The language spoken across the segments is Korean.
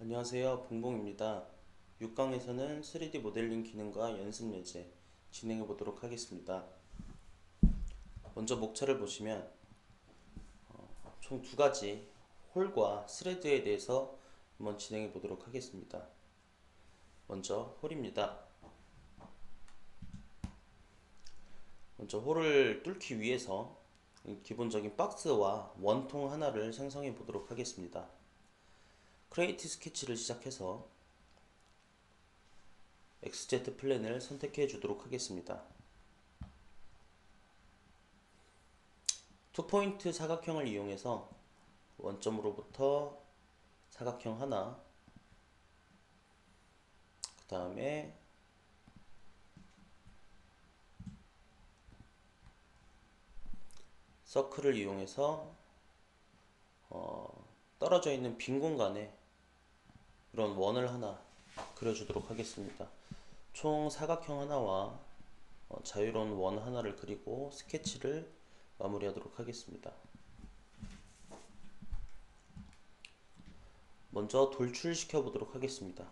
안녕하세요. 봉봉입니다. 6강에서는 3D 모델링 기능과 연습 예제 진행해 보도록 하겠습니다. 먼저 목차를 보시면 어, 총두 가지 홀과 스레드에 대해서 한번 진행해 보도록 하겠습니다. 먼저 홀입니다. 먼저 홀을 뚫기 위해서 기본적인 박스와 원통 하나를 생성해 보도록 하겠습니다. 크리에이트 스케치를 시작해서 XZ 플랜을 선택해 주도록 하겠습니다. 투포인트 사각형을 이용해서 원점으로부터 사각형 하나 그 다음에 서클을 이용해서 어, 떨어져 있는 빈 공간에 이런 원을 하나 그려주도록 하겠습니다. 총 사각형 하나와 어, 자유로운 원 하나를 그리고 스케치를 마무리하도록 하겠습니다. 먼저 돌출시켜 보도록 하겠습니다.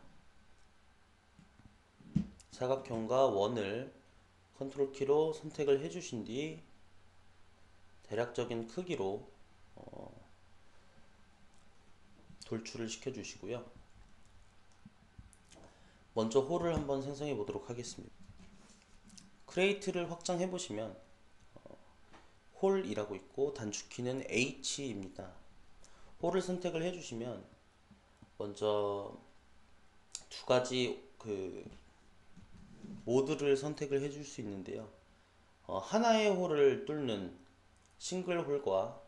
사각형과 원을 컨트롤 키로 선택을 해주신 뒤 대략적인 크기로 어, 돌출을 시켜 주시고요. 먼저 홀을 한번 생성해 보도록 하겠습니다. 크레이트를 확장해 보시면 어, 홀이라고 있고 단축키는 H입니다. 홀을 선택을 해 주시면 먼저 두 가지 그 모드를 선택을 해줄 수 있는데요. 어, 하나의 홀을 뚫는 싱글 홀과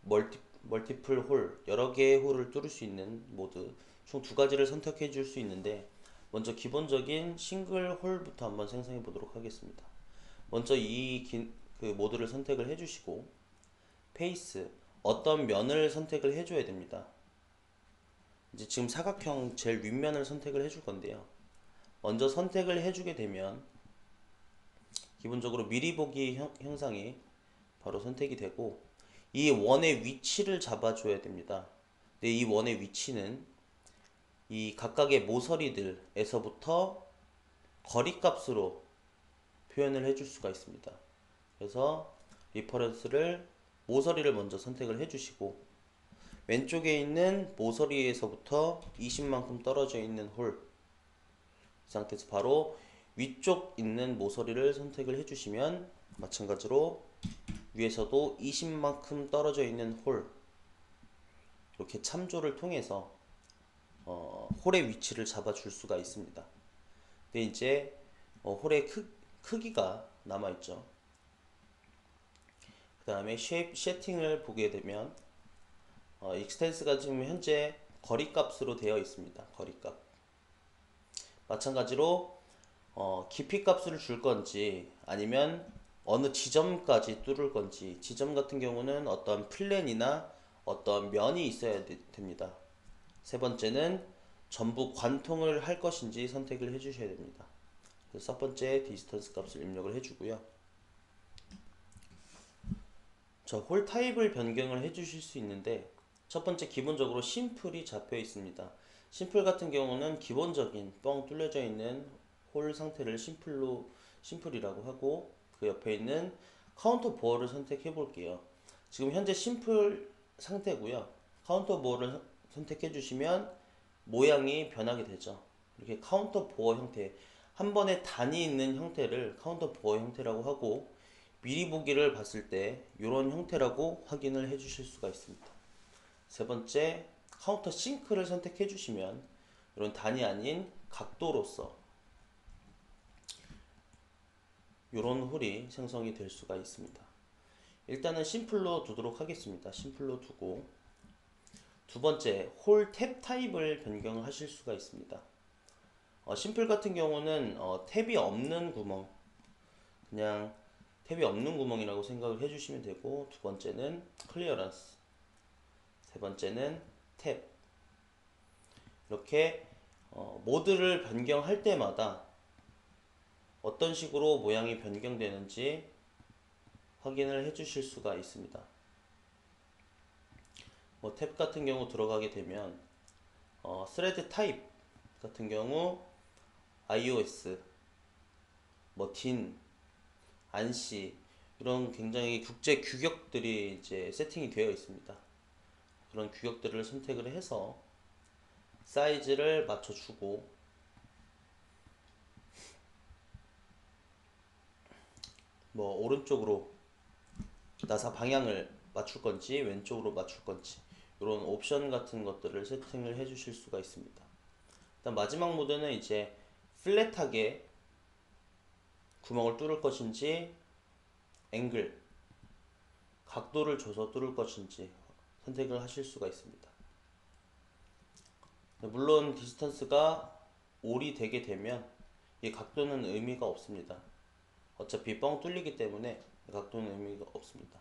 멀티, 멀티플 홀, 여러 개의 홀을 뚫을 수 있는 모드 총 두 가지를 선택해 줄 수 있는데 먼저 기본적인 싱글 홀부터 한번 생성해 보도록 하겠습니다. 먼저 이 그 모드를 선택을 해 주시고 페이스 어떤 면을 선택을 해 줘야 됩니다. 이제 지금 사각형 제일 윗면을 선택을 해줄 건데요. 먼저 선택을 해 주게 되면 기본적으로 미리 보기 형, 형상이 바로 선택이 되고 이 원의 위치를 잡아줘야 됩니다. 근데 이 원의 위치는 이 각각의 모서리들에서부터 거리값으로 표현을 해줄 수가 있습니다. 그래서 리퍼런스를 모서리를 먼저 선택을 해주시고 왼쪽에 있는 모서리에서부터 20만큼 떨어져 있는 홀 이 상태에서 바로 위쪽 있는 모서리를 선택을 해주시면 마찬가지로 위에서도 20만큼 떨어져 있는 홀 이렇게 참조를 통해서 어, 홀의 위치를 잡아줄 수가 있습니다. 근데 이제 어, 홀의 크, 크기가 남아있죠. 그 다음에 쉐입 세팅을 보게 되면 어, 익스텐스가 지금 현재 거리값으로 되어 있습니다. 거리값. 마찬가지로 어, 깊이 값을 줄 건지 아니면 어느 지점까지 뚫을 건지 지점 같은 경우는 어떤 플랜이나 어떤 면이 있어야 되, 됩니다. 세 번째는 전부 관통을 할 것인지 선택을 해 주셔야 됩니다. 그래서 첫 번째 디스턴스 값을 입력을 해주고요. 저 홀 타입을 변경을 해 주실 수 있는데 첫 번째 기본적으로 심플이 잡혀 있습니다. 심플 같은 경우는 기본적인 뻥 뚫려져 있는 홀 상태를 심플로 심플이라고 하고 그 옆에 있는 카운터 보어를 선택해 볼게요. 지금 현재 심플 상태고요. 카운터 보어를 선택해 주시면 모양이 변하게 되죠. 이렇게 카운터 보어 형태 한 번에 단이 있는 형태를 카운터 보어 형태라고 하고 미리 보기를 봤을 때 이런 형태라고 확인을 해 주실 수가 있습니다. 세 번째 카운터 싱크를 선택해 주시면 이런 단이 아닌 각도로서 이런 홀이 생성이 될 수가 있습니다. 일단은 심플로 두도록 하겠습니다. 심플로 두고 두 번째 홀 탭 타입을 변경하실 수가 있습니다. 어, 심플 같은 경우는 어, 탭이 없는 구멍 그냥 탭이 없는 구멍이라고 생각을 해주시면 되고 두 번째는 클리어런스 세 번째는 탭 이렇게 어, 모드를 변경할 때마다 어떤 식으로 모양이 변경되는지 확인을 해 주실 수가 있습니다. 뭐 탭 같은 경우 들어가게 되면 어, 스레드 타입 같은 경우 iOS, 뭐 딘, 안시 이런 굉장히 국제 규격들이 이제 세팅이 되어 있습니다. 그런 규격들을 선택을 해서 사이즈를 맞춰주고 뭐 오른쪽으로 나사 방향을 맞출 건지 왼쪽으로 맞출 건지 이런 옵션 같은 것들을 세팅을 해 주실 수가 있습니다. 일단 마지막 모드는 이제 플랫하게 구멍을 뚫을 것인지 앵글 각도를 줘서 뚫을 것인지 선택을 하실 수가 있습니다. 물론 디스턴스가 올이 되게 되면 이 각도는 의미가 없습니다. 어차피 뻥 뚫리기 때문에 각도는 의미가 없습니다.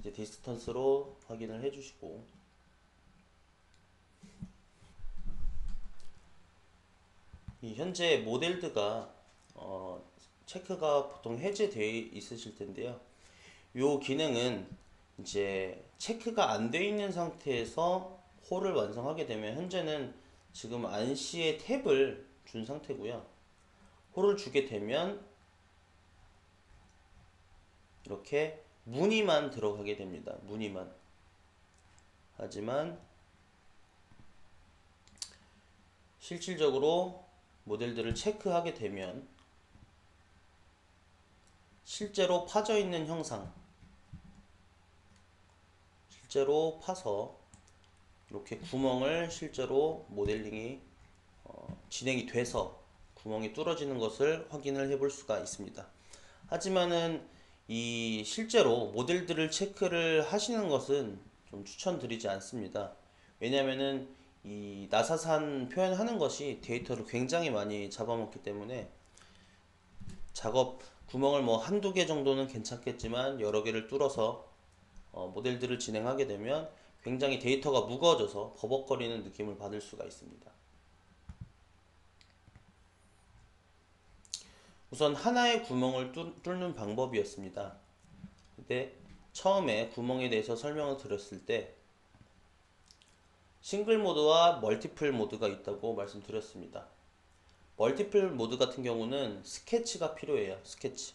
이제 디스턴스로 확인을 해주시고 현재 모델드가 어, 체크가 보통 해제되어 있으실 텐데요. 요 기능은 이제 체크가 안 되어 있는 상태에서 홀을 완성하게 되면 현재는 지금 안시의 탭을 준 상태고요. 홀을 주게 되면 이렇게 무늬만 들어가게 됩니다. 무늬만. 하지만 실질적으로 모델들을 체크하게 되면 실제로 파져 있는 형상 실제로 파서 이렇게 구멍을 실제로 모델링이 어, 진행이 돼서 구멍이 뚫어지는 것을 확인을 해볼 수가 있습니다. 하지만은 이 실제로 모델들을 체크를 하시는 것은 좀 추천드리지 않습니다. 왜냐면은 이 나사산 표현하는 것이 데이터를 굉장히 많이 잡아먹기 때문에 작업 구멍을 뭐 한두 개 정도는 괜찮겠지만 여러 개를 뚫어서 어, 모델들을 진행하게 되면 굉장히 데이터가 무거워져서 버벅거리는 느낌을 받을 수가 있습니다. 우선 하나의 구멍을 뚫는 방법이었습니다. 근데 처음에 구멍에 대해서 설명을 드렸을 때 싱글 모드와 멀티플 모드가 있다고 말씀드렸습니다. 멀티플 모드 같은 경우는 스케치가 필요해요. 스케치.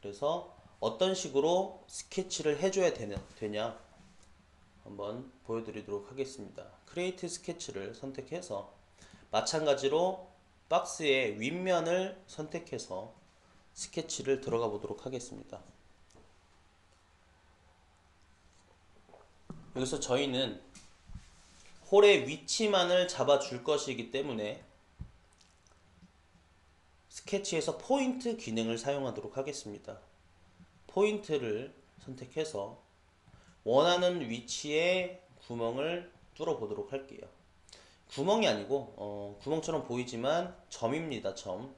그래서 어떤 식으로 스케치를 해줘야 되는, 되냐 한번 보여드리도록 하겠습니다. 크리에이트 스케치를 선택해서 마찬가지로 박스의 윗면을 선택해서 스케치를 들어가 보도록 하겠습니다. 여기서 저희는 홀의 위치만을 잡아줄 것이기 때문에 스케치에서 포인트 기능을 사용하도록 하겠습니다. 포인트를 선택해서 원하는 위치에 구멍을 뚫어 보도록 할게요. 구멍이 아니고 어, 구멍처럼 보이지만 점입니다. 점.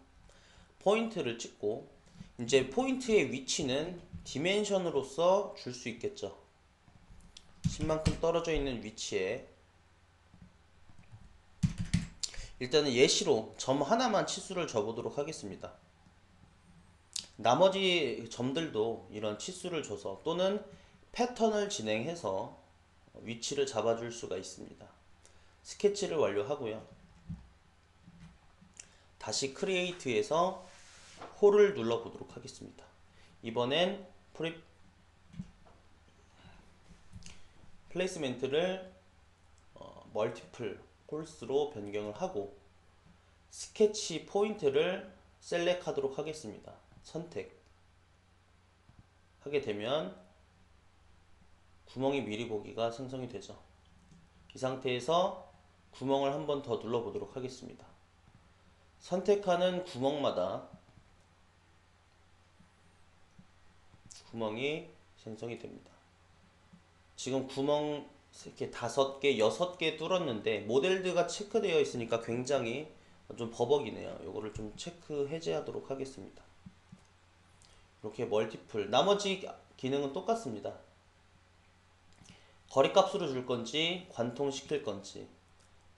포인트를 찍고 이제 포인트의 위치는 디멘션으로서 줄 수 있겠죠. 10만큼 떨어져 있는 위치에 일단은 예시로 점 하나만 치수를 줘보도록 하겠습니다. 나머지 점들도 이런 치수를 줘서 또는 패턴을 진행해서 위치를 잡아줄 수가 있습니다. 스케치를 완료하고요. 다시 크리에이트에서 홀을 눌러보도록 하겠습니다. 이번엔 프리 플레이스멘트를 어, 멀티플 홀스로 변경을 하고 스케치 포인트를 셀렉 하도록 하겠습니다. 선택 하게 되면 구멍이 미리 보기가 생성이 되죠. 이 상태에서 구멍을 한 번 더 눌러보도록 하겠습니다. 선택하는 구멍마다 구멍이 생성이 됩니다. 지금 구멍 이렇게 다섯 개, 여섯 개 뚫었는데 모델드가 체크되어 있으니까 굉장히 좀 버벅이네요. 이거를 좀 체크 해제하도록 하겠습니다. 이렇게 멀티플 나머지 기능은 똑같습니다. 거리값으로 줄 건지 관통시킬 건지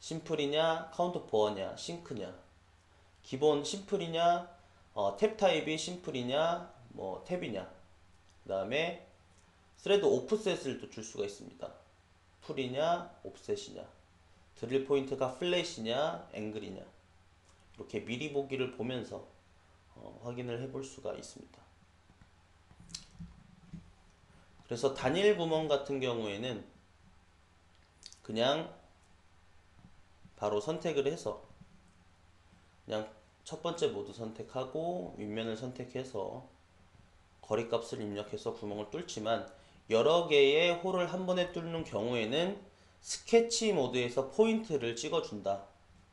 심플이냐 카운터 보어냐 싱크냐 기본 심플이냐 어, 탭 타입이 심플이냐 뭐 탭이냐 그 다음에 스레드 오프셋을 또 줄 수가 있습니다 풀이냐 옵셋이냐 드릴 포인트가 플랫이냐 앵글이냐 이렇게 미리 보기를 보면서 어, 확인을 해볼 수가 있습니다. 그래서 단일 구멍 같은 경우에는 그냥 바로 선택을 해서 그냥 첫 번째 모드 선택하고 윗면을 선택해서 거리값을 입력해서 구멍을 뚫지만 여러 개의 홀을 한 번에 뚫는 경우에는 스케치 모드에서 포인트를 찍어준다.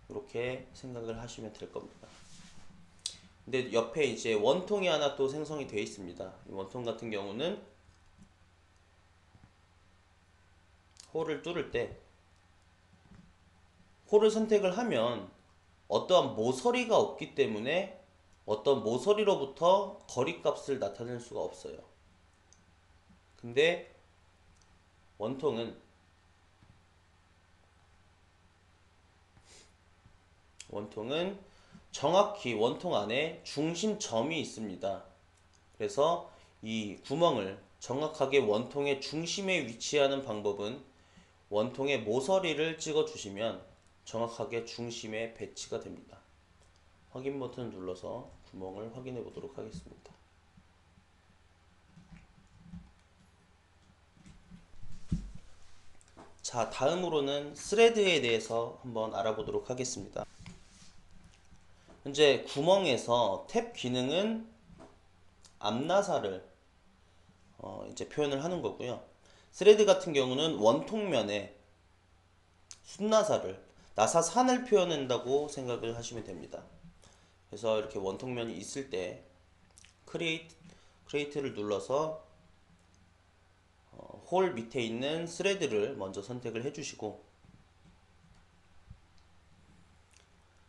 이렇게 생각을 하시면 될 겁니다. 근데 옆에 이제 원통이 하나 또 생성이 되어 있습니다. 이 원통 같은 경우는 홀을 뚫을 때 홀을 선택을 하면 어떠한 모서리가 없기 때문에 어떤 모서리로부터 거리값을 나타낼 수가 없어요. 근데 원통은 원통은 정확히 원통 안에 중심점이 있습니다. 그래서 이 구멍을 정확하게 원통의 중심에 위치하는 방법은 원통의 모서리를 찍어 주시면 정확하게 중심에 배치가 됩니다. 확인 버튼 눌러서 구멍을 확인해 보도록 하겠습니다. 자, 다음으로는 스레드에 대해서 한번 알아보도록 하겠습니다. 현재 구멍에서 탭 기능은 앞나사를 어, 이제 표현을 하는 거고요. 스레드 같은 경우는 원통면에 순나사를 나사 산을 표현한다고 생각을 하시면 됩니다. 그래서 이렇게 원통면이 있을 때 크리에이트, 크리에이트를 눌러서 어, 홀 밑에 있는 스레드를 먼저 선택을 해주시고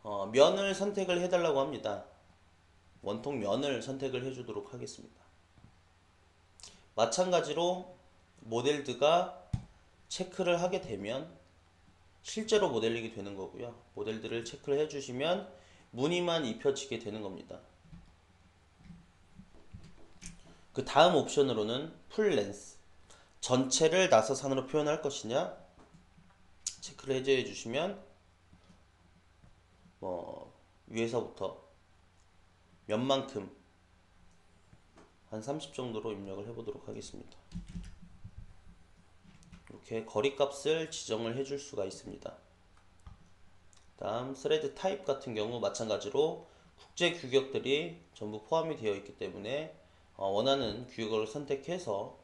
어, 면을 선택을 해달라고 합니다. 원통 면을 선택을 해주도록 하겠습니다. 마찬가지로 모델드가 체크를 하게 되면 실제로 모델링이 되는 거고요. 모델들을 체크를 해주시면 무늬만 입혀지게 되는 겁니다. 그 다음 옵션으로는 풀 렌스 전체를 나사산으로 표현할 것이냐 체크를 해제해 주시면 뭐 위에서부터 몇 만큼 한 30 정도로 입력을 해 보도록 하겠습니다. 이렇게 거리값을 지정을 해줄 수가 있습니다. 다음 스레드 타입 같은 경우 마찬가지로 국제 규격들이 전부 포함이 되어 있기 때문에 어, 원하는 규격을 선택해서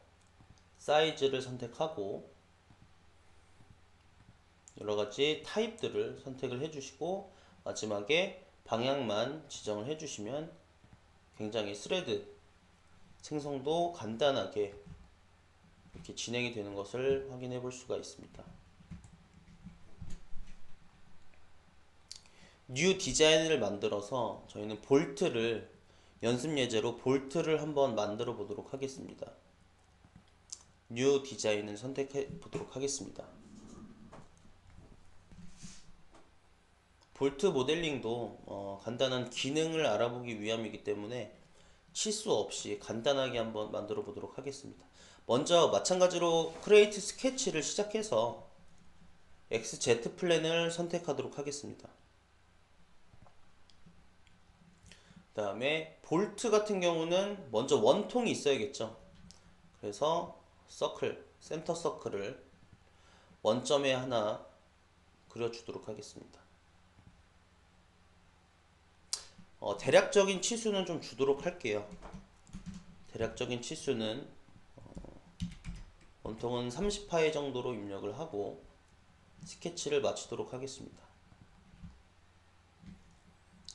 사이즈를 선택하고 여러가지 타입들을 선택을 해주시고 마지막에 방향만 지정을 해주시면 굉장히 스레드 생성도 간단하게 이렇게 진행이 되는 것을 확인해 볼 수가 있습니다. 뉴 디자인을 만들어서 저희는 볼트를 연습 예제로 볼트를 한번 만들어 보도록 하겠습니다. 뉴 디자인을 선택해 보도록 하겠습니다. 볼트 모델링도 어, 간단한 기능을 알아보기 위함이기 때문에 실수 없이 간단하게 한번 만들어 보도록 하겠습니다. 먼저 마찬가지로 크레이트 스케치를 시작해서 XZ 플랜을 선택하도록 하겠습니다. 그 다음에 볼트 같은 경우는 먼저 원통이 있어야겠죠. 그래서 서클, 센터 서클을 원점에 하나 그려주도록 하겠습니다. 어, 대략적인 치수는 좀 주도록 할게요. 대략적인 치수는 어, 원통은 30파이 정도로 입력을 하고 스케치를 마치도록 하겠습니다.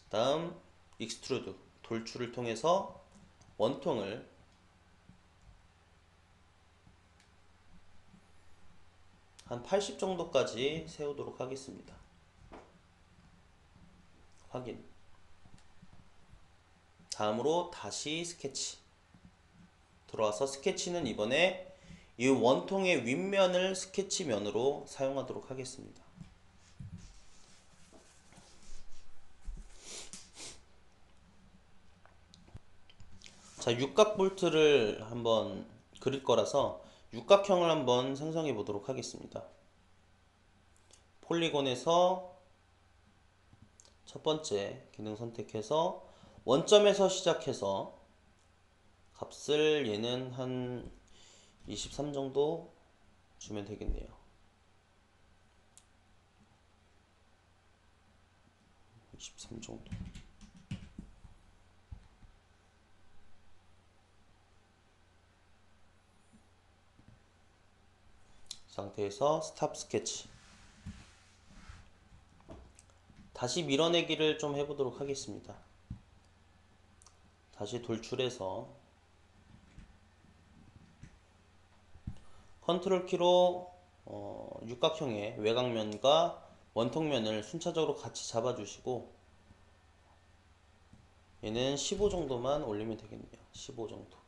다음 익스트루드 돌출을 통해서 원통을 한 80 정도까지 세우도록 하겠습니다. 확인. 다음으로 다시 스케치. 들어와서 스케치는 이번에 이 원통의 윗면을 스케치면으로 사용하도록 하겠습니다. 자, 육각 볼트를 한번 그릴 거라서 육각형을 한번 생성해 보도록 하겠습니다. 폴리곤에서 첫 번째 기능 선택해서 원점에서 시작해서 값을 얘는 한 23 정도 주면 되겠네요. 23 정도. 상태에서 스탑 스케치. 다시 밀어내기를 좀 해보도록 하겠습니다. 다시 돌출해서 컨트롤 키로 어, 육각형의 외곽면과 원통면을 순차적으로 같이 잡아주시고 얘는 15 정도만 올리면 되겠네요. 15 정도.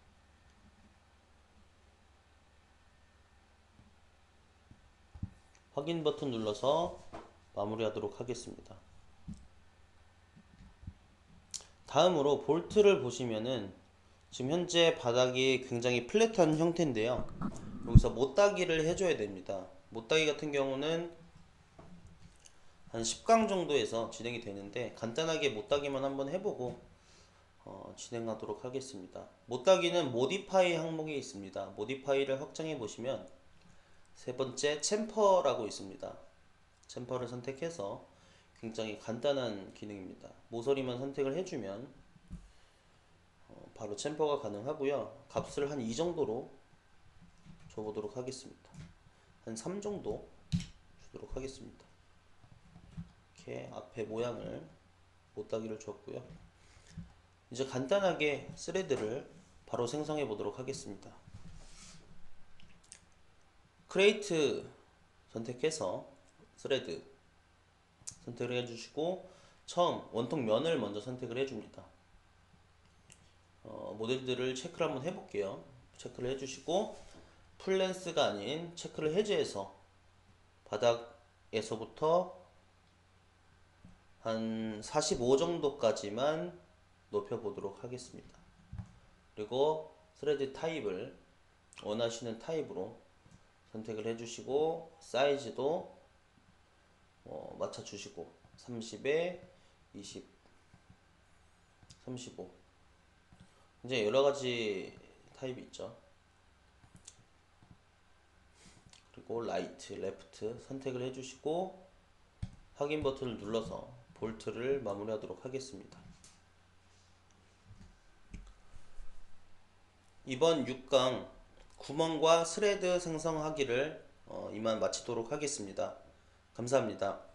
확인 버튼 눌러서 마무리하도록 하겠습니다. 다음으로 볼트를 보시면은 지금 현재 바닥이 굉장히 플랫한 형태인데요. 여기서 못따기를 해줘야 됩니다. 못따기 같은 경우는 한 10강 정도에서 진행이 되는데 간단하게 못따기만 한번 해보고 어, 진행하도록 하겠습니다. 못따기는 모디파이 항목이 있습니다. 모디파이를 확장해 보시면 세 번째 챔퍼라고 있습니다. 챔퍼를 선택해서 굉장히 간단한 기능입니다. 모서리만 선택을 해주면 어, 바로 챔퍼가 가능하고요. 값을 한이 정도로 줘보도록 하겠습니다. 한 3 정도 주도록 하겠습니다. 이렇게 앞에 모양을 못따기를 줬고요. 이제 간단하게 스레드를 바로 생성해 보도록 하겠습니다. 크레이트 선택해서 스레드 선택을 해주시고 처음 원통 면을 먼저 선택을 해줍니다. 어, 모델들을 체크를 한번 해볼게요. 체크를 해주시고 풀렌스가 아닌 체크를 해제해서 바닥에서부터 한 45 정도까지만 높여보도록 하겠습니다. 그리고 스레드 타입을 원하시는 타입으로 선택을 해주시고 사이즈도 어, 맞춰주시고 30에 20 35 이제 여러가지 타입이 있죠. 그리고 라이트, 레프트 선택을 해주시고 확인 버튼을 눌러서 볼트를 마무리하도록 하겠습니다. 이번 6강 구멍과 스레드 생성하기를 어, 이만 마치도록 하겠습니다. 감사합니다